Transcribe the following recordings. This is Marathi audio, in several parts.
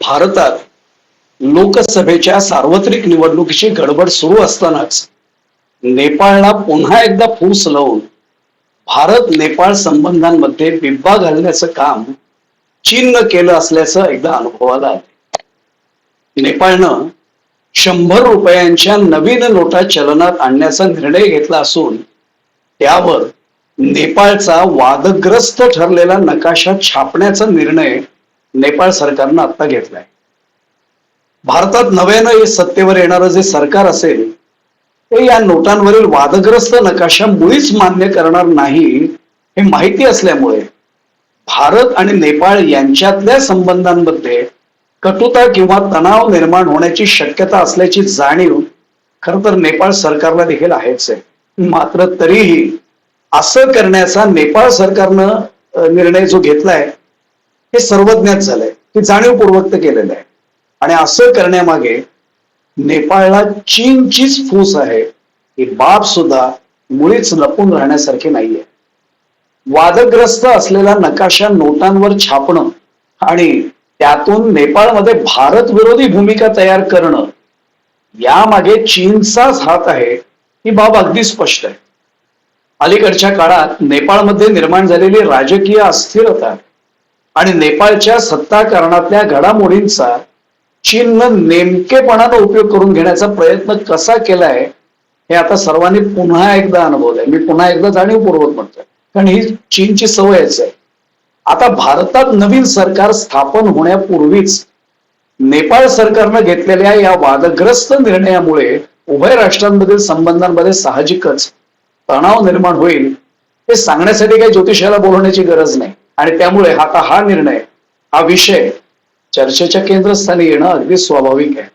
भारतात लोकसभेच्या सार्वत्रिक निवडणुकीची गडबड सुरू असतानाच नेपाळला पुन्हा एकदा फूस लावून भारत नेपाळ संबंधांमध्ये बिब्बा घालण्याचं काम चीननं केलं असल्याचं एकदा अनुभवाला आले. नेपाळनं शंभर रुपयांच्या नवीन नोटा चलनात आणण्याचा निर्णय घेतला असून त्यावर नेपाळचा वादग्रस्त ठरलेला नकाशा छापण्याचा निर्णय नेपाळ सरकारनं आता घेतलाय. भारतात नव्यानं हे सत्तेवर येणारं जे सरकार असेल ते या नोटांवरील वादग्रस्त नकाशा मुळीच मान्य करणार नाही हे माहिती असल्यामुळे भारत आणि नेपाळ यांच्यातल्या संबंधांमध्ये कटुता किंवा तणाव निर्माण होण्याची शक्यता असल्याची जाणीव खर तर नेपाळ सरकारला देखील आहेच आहे. मात्र तरीही असं करण्याचा नेपाळ सरकारनं निर्णय जो घेतलाय हे सर्वज्ञात झालंय. हे जाणीवपूर्वक ते केलेलं आहे. आणि असं करण्यामागे नेपाळला चीनचीच फूस आहे. ही बाब सुद्धा मुळीच लपून राहण्यासारखी नाहीये. वादग्रस्त असलेला नकाशा नोटांवर छापणं आणि त्यातून नेपाळमध्ये भारत विरोधी भूमिका तयार करणं यामागे चीनचाच हात आहे ही बाब अगदी स्पष्ट आहे. अलीकडच्या काळात नेपाळमध्ये निर्माण झालेली राजकीय अस्थिरता आणि नेपाळच्या सत्ताकारणातल्या घडामोडींचा चीननं नेमकेपणानं उपयोग करून घेण्याचा प्रयत्न कसा केलाय हे आता सर्वांनी पुन्हा एकदा अनुभवलंय. मी पुन्हा एकदा जाणीवपूर्वक म्हणतोय. कारण ही चीनची सवयच आहे. आता भारतात नवीन सरकार स्थापन होण्यापूर्वीच नेपाळ सरकारनं घेतलेल्या या वादग्रस्त निर्णयामुळे उभय राष्ट्रांमधील संबंधांमध्ये साहजिकच तणाव निर्माण होईल हे सांगण्यासाठी काही ज्योतिषाला बोलवण्याची गरज नाही. आणि त्यामुळे आता हा निर्णय हा विषय चर्चेच्या केंद्रस्थानी येणं अगदी स्वाभाविक आहे.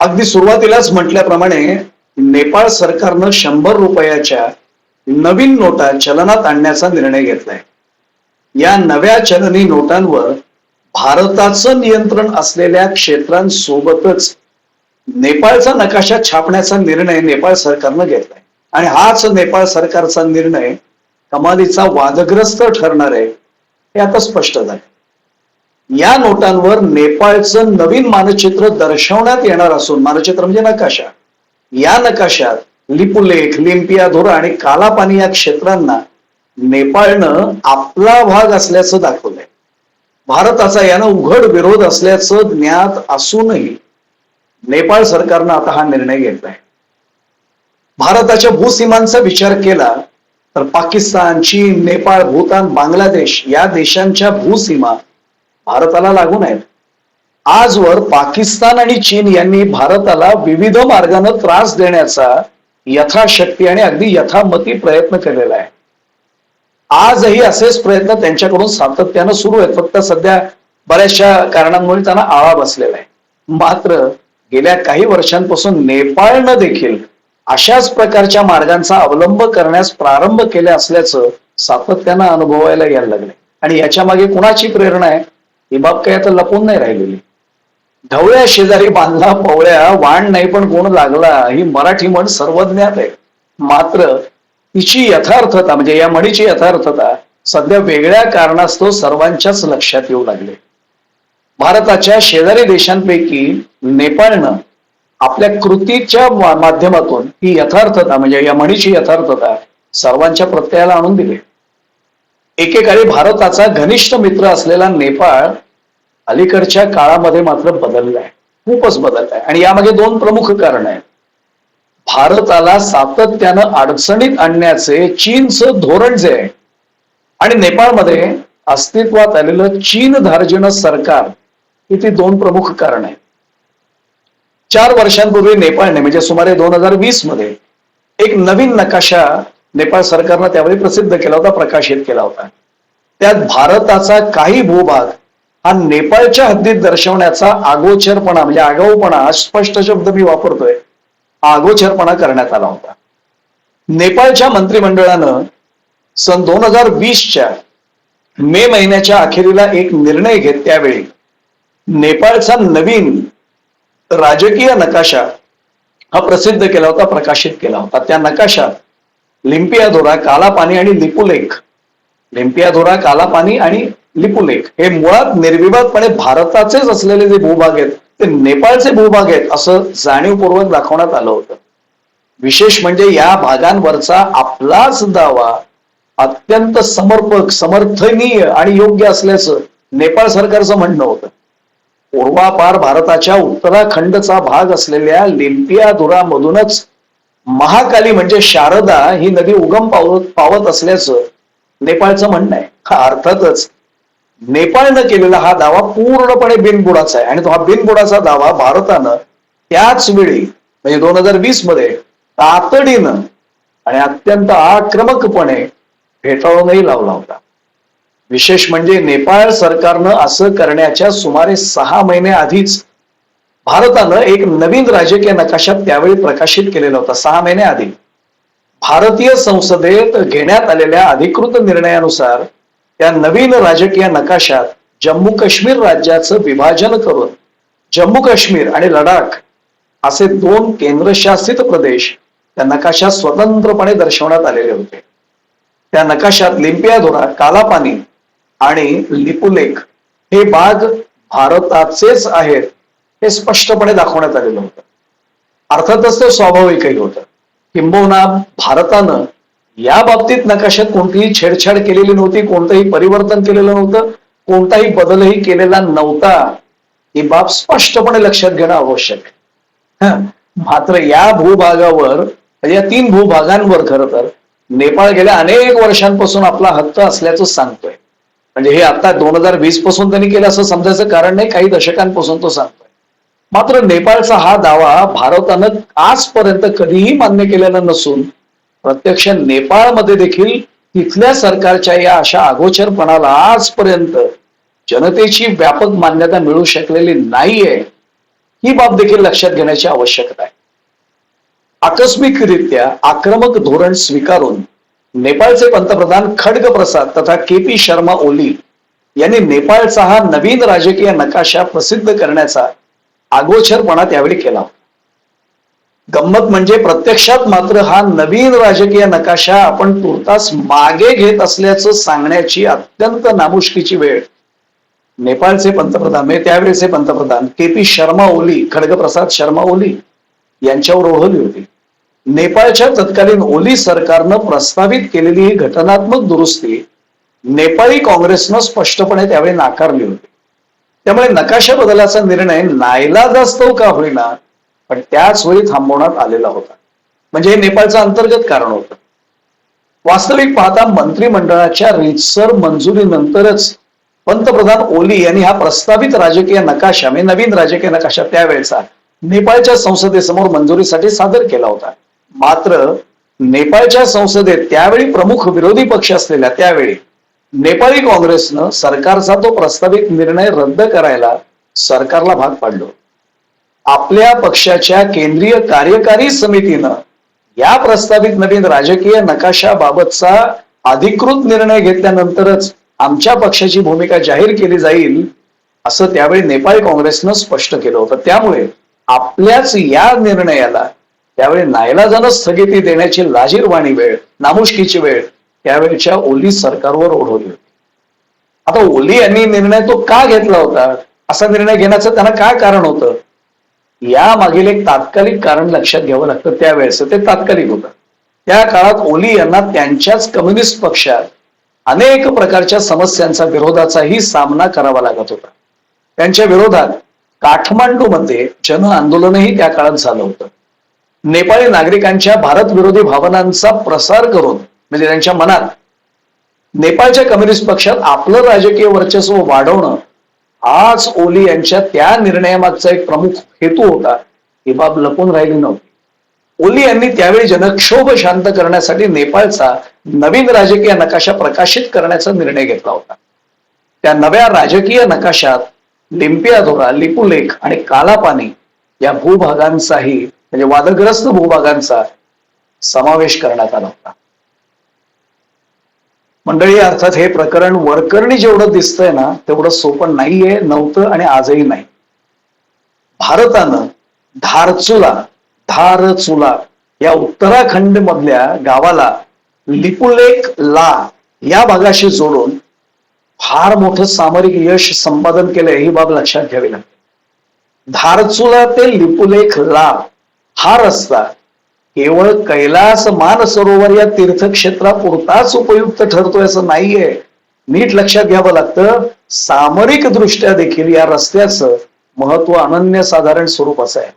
अगदी सुरुवातीलाच म्हटल्याप्रमाणे नेपाळ सरकारनं शंभर रुपयाच्या नवीन नोटा चलनात आणण्याचा निर्णय घेतलाय. या नव्या चलनी नोटांवर भारताचं नियंत्रण असलेल्या क्षेत्रांसोबतच नेपाळचा नकाशा छापण्याचा निर्णय नेपाळ सरकारनं घेतलाय. आणि हाच नेपाळ सरकारचा निर्णय कमालीचा वादग्रस्त ठरणार आहे हे आता स्पष्ट झालं. या नोटांवर नेपाळचं नवीन मानचित्र दर्शवण्यात येणार असून मानचित्र म्हणजे नकाशा. या नकाशात लिपुलेख लिम्पियाधोरा आणि कालापानी या क्षेत्रांना नेपाळनं आपला भाग असल्याचं दाखवलंय. भारताचा यानं उघड विरोध असल्याचं ज्ञात असूनही नेपाळ सरकारनं आता हा निर्णय घेतलाय. भारताच्या भूसीमांचा विचार केला तर पाकिस्तान चीन नेपाळ भूतान बांगलादेश या देशांच्या भूसीमा भारताला लागून आहेत. आजवर पाकिस्तान आणि चीन यांनी भारताला विविध मार्गाने त्रास देण्याचा यथाशक्ती आणि अगदी यथामती प्रयत्न केलेला आहे. आजही असेच प्रयत्न त्यांच्याकडून सातत्यानं सुरू आहेत. फक्त सध्या बऱ्याचशा कारणांमुळे त्यांना आळा बसलेला आहे. मात्र गेल्या काही वर्षांपासून नेपाळनं देखील अशाच प्रकारच्या मार्गांचा अवलंब करण्यास प्रारंभ केले असल्याचं सातत्यानं अनुभवायला यायला लागले. आणि याच्या मागे कुणाची प्रेरणा आहे? ही बाब काही आता लपून नाही राहिलेली. ढवळ्या शेजारी बांधला पवळ्या वाण नाही पण कोण लागला ही मराठी म्हण सर्वज्ञात आहे. मात्र तिची यथार्थता म्हणजे या म्हणीची यथार्थता सध्या वेगळ्या कारणास्तव सर्वांच्याच लक्षात येऊ लागले. भारताच्या शेजारी देशांपैकी नेपाळनं आपल्या कृतीच्या माध्यमातून ही यथार्थता म्हणजे या म्हणीची यथार्थता सर्वांच्या प्रत्ययाला आणून दिली. एकेकाळी भारताचा घनिष्ठ मित्र असलेला नेपाळ अलीकडच्या काळामध्ये मात्र बदललाय खूपच बदललाय आणि यामागे दोन प्रमुख कारण आहेत. भारताला सातत्यानं अडचणीत आणण्याचे चीनचं धोरण जे आहे आणि नेपाळमध्ये अस्तित्वात आलेलं चीन धार्जिण सरकार ही ती दोन प्रमुख कारण आहेत. चार वर्षांपूर्वी नेपाळने म्हणजे सुमारे दोन हजार वीसमध्ये एक नवीन नकाशा नेपाळ सरकारनं त्यावेळी प्रसिद्ध केला होता प्रकाशित केला होता. त्यात भारताचा काही भूभाग हा नेपाळच्या हद्दीत दर्शवण्याचा आगोचरपणा म्हणजे आगाऊपणा स्पष्ट शब्द मी वापरतोय आगोचरपणा करण्यात आला होता. नेपाळच्या मंत्रिमंडळानं सन दोन हजार वीसच्या मे महिन्याच्या अखेरीला एक निर्णय घेत त्यावेळी नेपाळचा नवीन राजकीय नकाशा हा प्रसिद्ध केला होता प्रकाशित केला होता. त्या नकाशात लिम्पियाधोरा कालापानी आणि लिपुलेख लिम्पियाधोरा कालापानी आणि लिपुलेख हे मुळात निर्विवादपणे भारताचेच असलेले जे भूभाग आहेत ते नेपाळचे भूभाग आहेत असं जाणीवपूर्वक दाखवण्यात आलं होतं. विशेष म्हणजे या भागांवरचा आपलाच दावा अत्यंत समर्पक समर्थनीय आणि योग्य असल्याचं नेपाळ सरकारचं म्हणणं होतं. पूर्वापार भारताच्या उत्तराखंडचा भाग असलेल्या लिम्पियाधुरामधूनच महाकाली म्हणजे शारदा ही नदी उगम पावत पावत असल्याचं नेपाळचं म्हणणं आहे. हा अर्थातच नेपाळनं केलेला हा दावा पूर्णपणे बिनबुडाचा आहे. आणि तो हा बिनबुडाचा दावा भारतानं त्याच वेळी म्हणजे दोन हजार वीसमध्ये तातडीनं आणि अत्यंत आक्रमकपणे फेटाळूनही लावला होता. विशेष म्हणजे नेपाळ सरकारनं असं करण्याच्या सुमारे सहा महिने आधीच भारतानं एक नवीन राजकीय नकाशा त्यावेळी प्रकाशित केलेला होता सहा महिने आधी. भारतीय संसदेत घेण्यात आलेल्या अधिकृत निर्णयानुसार त्या नवीन राजकीय नकाशात जम्मू काश्मीर राज्याचं विभाजन करून जम्मू काश्मीर आणि लडाख असे दोन केंद्रशासित प्रदेश त्या नकाशात स्वतंत्रपणे दर्शवण्यात आलेले होते. त्या नकाशात लिंपिया धोरा कालापानी आणि लिपुलेख हे भाग भारताचेच आहेत हे स्पष्टपणे दाखवण्यात आलेलं होतं. अर्थातच ते स्वाभाविकही होतं. किंबहुना भारतानं या बाबतीत नकाशात कोणतीही छेडछाड केलेली नव्हती कोणतंही परिवर्तन केलेलं नव्हतं कोणताही बदलही केलेला नव्हता. ही बाब स्पष्टपणे लक्षात घेणं आवश्यक मात्र या भूभागावर म्हणजे या तीन भूभागांवर खरं तर नेपाळ गेल्या अनेक वर्षांपासून आपला हक्क असल्याचं सांगतोय. म्हणजे हे आता दोन हजार वीसपासून त्यांनी केलं असं समजायचं कारण नाही काही दशकांपासून तो सांगतोय. मात्र नेपाळचा हा दावा भारतानं आजपर्यंत कधीही मान्य केलेला नसून प्रत्यक्ष नेपाळमध्ये देखील तिथल्या सरकारच्या या अशा अगोचरपणाला आजपर्यंत जनतेची व्यापक मान्यता मिळू शकलेली नाहीये ही बाब देखील लक्षात घेण्याची आवश्यकता आहे. आकस्मिकरित्या आक्रमक धोरण स्वीकारून नेपाळचे पंतप्रधान खडग प्रसाद तथा के पी शर्मा ओली यांनी नेपाळचा हा नवीन राजकीय नकाशा प्रसिद्ध करण्याचा आगोचरपणा त्यावेळी केला. गंमत म्हणजे प्रत्यक्षात मात्र हा नवीन राजकीय नकाशा आपण तुर्तास मागे घेत असल्याचं सांगण्याची अत्यंत नामुष्कीची वेळ. नेपाळचे पंतप्रधान म्हणजे त्यावेळेचे पंतप्रधान के पी शर्मा ओली खडगप्रसाद शर्मा ओली यांच्यावर ओढवली होती. नेपाळच्या तत्कालीन ओली सरकारनं प्रस्तावित केलेली ही घटनात्मक दुरुस्ती नेपाळी काँग्रेसनं स्पष्टपणे त्यावेळी नाकारली होती. त्यामुळे नकाशा बदलाचा निर्णय नाईलाजास्तव का होईना पण त्याच वेळी थांबवण्यात आलेला होता. म्हणजे हे नेपाळचं अंतर्गत कारण होतं. वास्तविक पाहता मंत्रिमंडळाच्या रीतसर मंजुरीनंतरच पंतप्रधान ओली यांनी हा प्रस्तावित राजकीय नकाशा म्हणजे नवीन राजकीय नकाशा त्यावेळेचा नेपाळच्या संसदेसमोर मंजुरीसाठी सादर केला होता. मात्र नेपाळच्या संसदेत त्यावेळी प्रमुख विरोधी पक्ष असलेल्या त्यावेळी नेपाळी काँग्रेसनं सरकारचा तो प्रस्तावित निर्णय रद्द करायला सरकारला भाग पाडलो. आपल्या पक्षाच्या केंद्रीय कार्यकारी समितीनं या प्रस्तावित नवीन राजकीय नकाशाबाबतचा अधिकृत निर्णय घेतल्यानंतरच आमच्या पक्षाची भूमिका जाहीर केली जाईल असं त्यावेळी नेपाळी काँग्रेसनं स्पष्ट केलं होतं. त्यामुळे आपल्याच या निर्णयाला त्यावेळी नाईलाजानं स्थगिती देण्याची लाजीरवाणी वेळ नामुष्कीची वेळ त्यावेळच्या ओली सरकारवर ओढवली होती. आता ओली यांनी निर्णय तो का घेतला होता? असा निर्णय घेण्याचं त्यांना काय कारण होतं? या मागील एक तात्कालिक कारण लक्षात घ्यावं लागतं त्यावेळेस. ते तात्कालिक होतं. त्या काळात ओली यांना त्यांच्याच कम्युनिस्ट पक्षात अनेक प्रकारच्या समस्यांचा विरोधाचाही सामना करावा लागत होता. त्यांच्या विरोधात काठमांडूमध्ये जन आंदोलनही त्या काळात झालं होतं. नेपाळी नागरिकांच्या भारत विरोधी भावनांचा प्रसार करून म्हणजे त्यांच्या मनात नेपाळच्या कम्युनिस्ट पक्षात आपलं राजकीय वर्चस्व वाढवणं हाच ओली यांच्या त्या निर्णयामागचा एक प्रमुख हेतू होता ही बाब लपून राहिली नव्हती. ओली यांनी त्यावेळी जनक्षोभ शांत करण्यासाठी नेपाळचा नवीन राजकीय नकाशा प्रकाशित करण्याचा निर्णय घेतला होता. त्या नव्या राजकीय नकाशात लिंपियाधोरा लिपुलेख आणि कालापानी या भूभागांचाही म्हणजे वादग्रस्त भूभागांचा समावेश करण्यात आला होता. मंडळी अर्थात हे प्रकरण वरकरणी जेवढं दिसतंय ना तेवढं सोपं नाहीये नव्हतं आणि आजही नाही. भारतानं धारचुला धारचुला या उत्तराखंड मधल्या गावाला लिपुलेक ला या भागाशी जोडून फार मोठं सामरिक यश संपादन केलंय ही बाब लक्षात घ्यावी लागते. धारचुला ते लिपुलेख ला हा रस्ता केवळ कैलास मानसरोवर या तीर्थक्षेत्रापुरताच उपयुक्त ठरतोय असं नाहीये. नीट लक्षात घ्यावं लागतं सामरिक दृष्ट्या देखील या रस्त्याचं महत्त्व अनन्यसाधारण स्वरूपाचं आहे.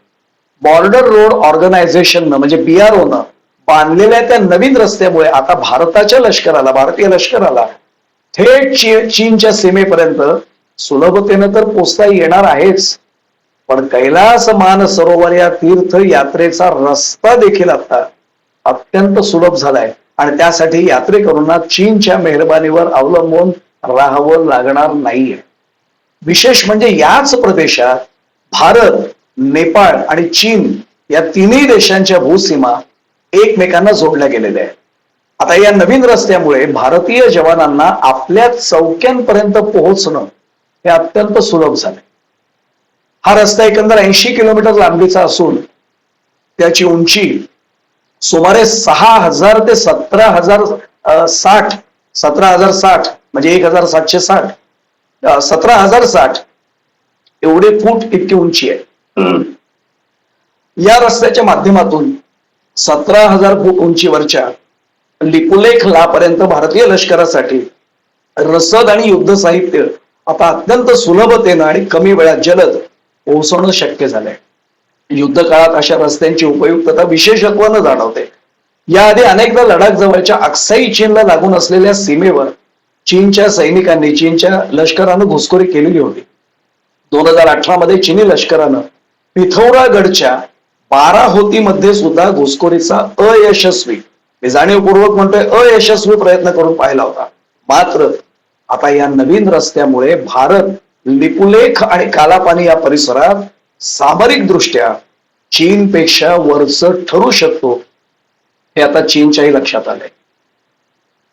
बॉर्डर रोड ऑर्गनायझेशननं म्हणजे बीआरओनं बांधलेल्या त्या नवीन रस्त्यामुळे आता भारताच्या लष्कराला भारतीय लष्कराला थेट चीनच्या सीमेपर्यंत सुलभतेनं तर पोचता येणार आहेच. पण कैलास मान सरोवर या तीर्थ यात्रेचा रस्ता देखील आता अत्यंत सुलभ झालाय. आणि त्यासाठी यात्रेकरूंना चीनच्या मेहरबानीवर अवलंबून राहावं लागणार नाहीये. विशेष म्हणजे याच प्रदेशात भारत नेपाळ आणि चीन या तिन्ही देशांच्या भूसीमा एकमेकांना जोडल्या गेलेल्या आहेत. आता या नवीन रस्त्यामुळे भारतीय जवानांना आपल्या चौक्यांपर्यंत पोहोचणं हे अत्यंत सुलभ झालंय. हा रस्ता एकंदर ऐंशी किलोमीटर लांबीचा असून त्याची उंची सुमारे सहा हजार ते सतरा हजार साठ सतरा हजार साठ म्हणजे एक हजार सातशे साठ सतरा हजार साठ एवढे फूट इतकी उंची आहे. या रस्त्याच्या माध्यमातून सतरा हजार फूट उंचीवरच्या लिपुलेख लापर्यंत भारतीय लष्करासाठी रसद आणि युद्ध साहित्य आता अत्यंत सुलभतेनं आणि कमी वेळात जलद पोहोचवणं शक्य झालंय. युद्ध काळात अशा रस्त्यांची उपयुक्तता विशेषत्वानं जाणवते. याआधी अनेकदा लडाख जवळच्या अक्साई चीनला लागून असलेल्या सीमेवर चीनच्या सैनिकांनी चीनच्या लष्करानं घुसखोरी केलेली होती. दोन हजार अठरा मध्ये चीनी लष्करानं पिथौरागडच्या बाराहोतीमध्ये सुद्धा घुसखोरीचा अयशस्वी मी जाणीवपूर्वक म्हणतोय अयशस्वी प्रयत्न करून पाहिला होता. मात्र आता या नवीन रस्त्यामुळे भारत लिपुलेख आणि कालापानी या परिसरात सामरिक दृष्ट्या चीनपेक्षा वरच ठरू शकतो हे आता चीनच्याही लक्षात आलंय.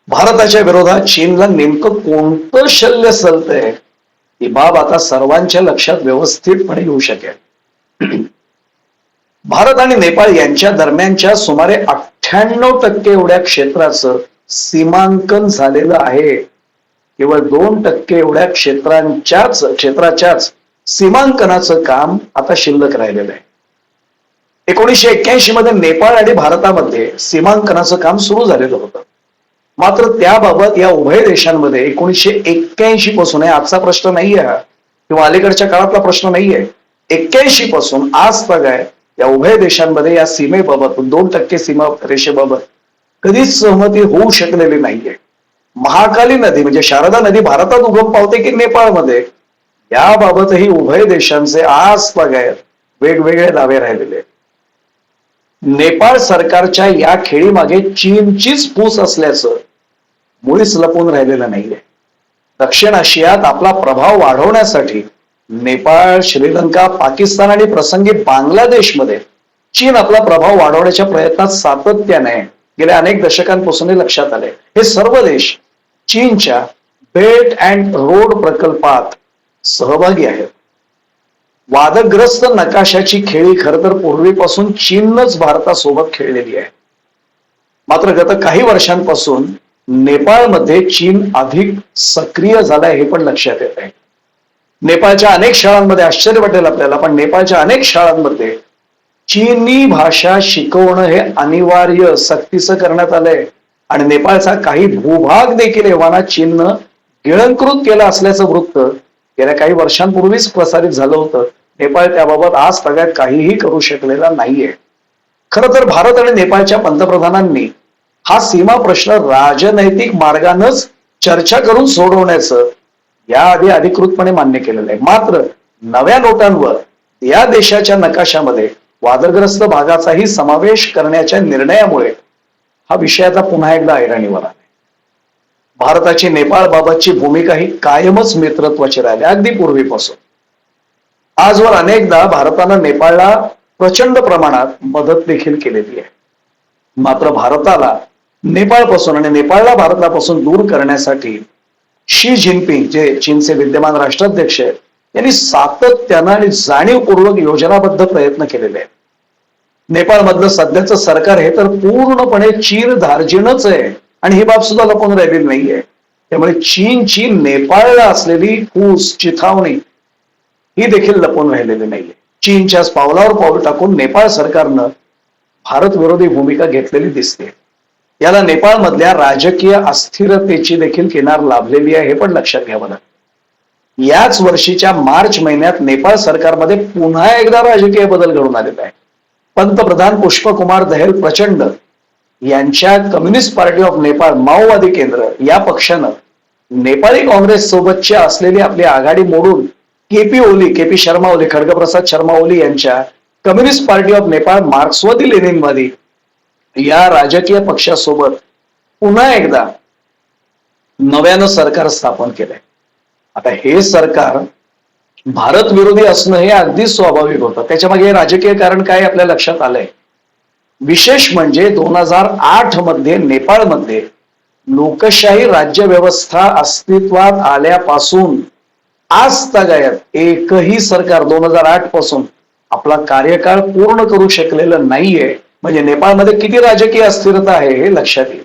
भारताच्या विरोधात चीनला नेमकं कोणतं शल्य सलतंय ही बाब आता सर्वांच्या लक्षात व्यवस्थितपणे येऊ शकेल. भारत आणि नेपाळ यांच्या दरम्यानच्या सुमारे अठ्ठ्याण्णव टक्के एवढ्या क्षेत्राचं सीमांकन झालेलं आहे. केवळ दोन टक्के एवढ्या क्षेत्रांच्याच क्षेत्राच्याच सीमांकनाचं काम आता शिल्लक राहिलेलं आहे. एकोणीसशे एक्क्याऐंशी मध्ये नेपाळ आणि भारतामध्ये सीमांकनाचं काम सुरू झालेलं होतं. मात्र त्याबाबत या उभय देशांमध्ये एकोणीसशे एक्क्याऐंशी पासून आहे आजचा प्रश्न नाहीये हा. किंवा अलीकडच्या काळातला प्रश्न नाहीये एक्क्याऐंशी पासून आज तक आहे या उभय देशांमध्ये या सीमेबाबत दोन टक्के सीमा रेषेबाबत कधीच सहमती होऊ शकलेली नाहीये. महाकाली नदी म्हणजे शारदा नदी भारतात उगम पावते की नेपाळमध्ये? याबाबतही उभय देशांचे आज बघायत वेगवेगळे दावे राहिलेले नेपाळ सरकारच्या या खेळीमागे चीनचीच फूस असल्याचं मुळीच लपून राहिलेलं नाहीये. दक्षिण आशियात आपला प्रभाव वाढवण्यासाठी नेपाळ श्रीलंका पाकिस्तान आणि प्रसंगी बांगलादेशमध्ये चीन आपला प्रभाव वाढवण्याच्या प्रयत्नात सातत्याने गेल्या अनेक दशकांपासून हे लक्षात आले हे सर्व देश चीनच्या बेल्ट अँड रोड प्रकल्पात सहभागी आहेत. वादग्रस्त नकाशाची खेळी खर तर पूर्वीपासून चीननच भारतासोबत खेळलेली आहे. मात्र गत काही वर्षांपासून नेपाळमध्ये चीन अधिक सक्रिय झालाय हे पण लक्षात येत आहे. नेपाळच्या अनेक शाळांमध्ये आश्चर्य वाटेल आपल्याला पण नेपाळच्या अनेक शाळांमध्ये चीनी भाषा शिकवणं हे अनिवार्य सक्तीचं करण्यात आलंय. आणि नेपाळचा काही भूभाग देखील एव्हाना चीननं गिळंकृत केला असल्याचं वृत्त गेल्या काही वर्षांपूर्वीच प्रसारित झालं होतं. नेपाळ त्याबाबत आज तगायत काहीही करू शकलेला नाहीये. खरं तर भारत आणि नेपाळच्या पंतप्रधानांनी हा सीमा प्रश्न राजनैतिक मार्गानंच चर्चा करून सोडवण्याचं याआधी अधिकृतपणे मान्य केलेलं आहे. मात्र नव्या नोटांवर या देशाच्या नकाशामध्ये वादग्रस्त भागाचाही समावेश करण्याच्या निर्णयामुळे हा विषय आता पुन्हा एकदा ऐरणीवर आला भारताची नेपाळ बाबतची भूमिका ही कायमच मित्रत्वाची राहिली अगदी पूर्वीपासून. आजवर अनेकदा भारतानं नेपाळला प्रचंड प्रमाणात मदत देखील केलेली आहे. मात्र भारताला नेपाळपासून आणि नेपाळला भारतापासून दूर करण्यासाठी शी जिनपिंग जे चीनचे विद्यमान राष्ट्राध्यक्ष आहेत यांनी सातत्यानं आणि जाणीवपूर्वक योजनाबद्ध प्रयत्न केलेले आहेत. नेपाळमधलं सध्याचं सरकार हे तर पूर्णपणे चीर धार्जिणच आहे. आणि ही बाब सुद्धा लपून राहिलेली नाहीये. त्यामुळे चीनची नेपाळला असलेली फूस चिथावणी ही देखील लपून राहिलेली नाहीये. चीनच्या पावलावर पाऊल टाकून नेपाळ सरकारनं भारत विरोधी भूमिका घेतलेली दिसते. याला नेपाळमधल्या राजकीय अस्थिरतेची देखील किनार लाभलेली आहे हे पण लक्षात घ्यावं लागेल. याच वर्षीच्या मार्च महिन्यात नेपाळ सरकारमध्ये पुन्हा एकदा राजकीय बदल घडून आलेला आहे. पंतप्रधान पुष्पकुमार दहेल प्रचंड यांच्या कम्युनिस्ट पार्टी ऑफ नेपाळ माओवादी केंद्र या पक्षानं नेपाळी काँग्रेस सोबतची असलेली आपली आघाडी मोडून केपी ओली केपी शर्मा ओली खडगप्रसाद शर्मा ओली यांच्या कम्युनिस्ट पार्टी ऑफ नेपाळ मार्क्सवादी लेनिनवादी या राजकीय पक्षासोबत पुन्हा एकदा नव्यानं सरकार स्थापन केलंय. आता हे सरकार भारत विरोधी असणं हे अगदी स्वाभाविक होतं. त्याच्यामागे राजकीय कारण काय आपल्या लक्षात आलंय? विशेष म्हणजे दोन हजार आठमध्ये नेपाळमध्ये लोकशाही राज्यव्यवस्था अस्तित्वात आल्यापासून आज तगायत एकही सरकार दोन हजार आठपासून आपला कार्यकाळ पूर्ण करू शकलेलं नाहीये. म्हणजे नेपाळमध्ये किती राजकीय अस्थिरता आहे हे लक्षात येईल.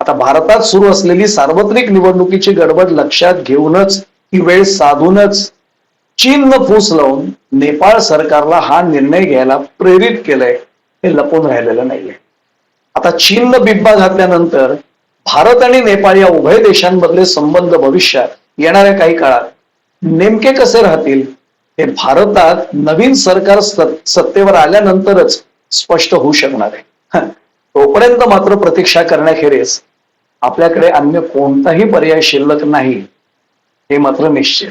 आता भारतात सुरू असलेली सार्वत्रिक निवडणुकीची गडबड लक्षात घेऊनच ही वेळ साधूनच चीननं फूस लावून नेपाळ सरकारला हा निर्णय घ्यायला प्रेरित केलंय हे लपून राहिलेलं नाहीये. आता चीननं बिब्बा घातल्यानंतर भारत आणि नेपाळ या उभय देशांमधले संबंध भविष्यात येणाऱ्या काही काळात नेमके कसे राहतील हे भारतात नवीन सरकार सत्तेवर आल्यानंतरच स्पष्ट होऊ शकणार आहे. तोपर्यंत मात्र प्रतीक्षा करण्याखेरीज आपल्याकडे अन्य कोणताही पर्याय शिल्लक नाही हे मात्र निश्चित.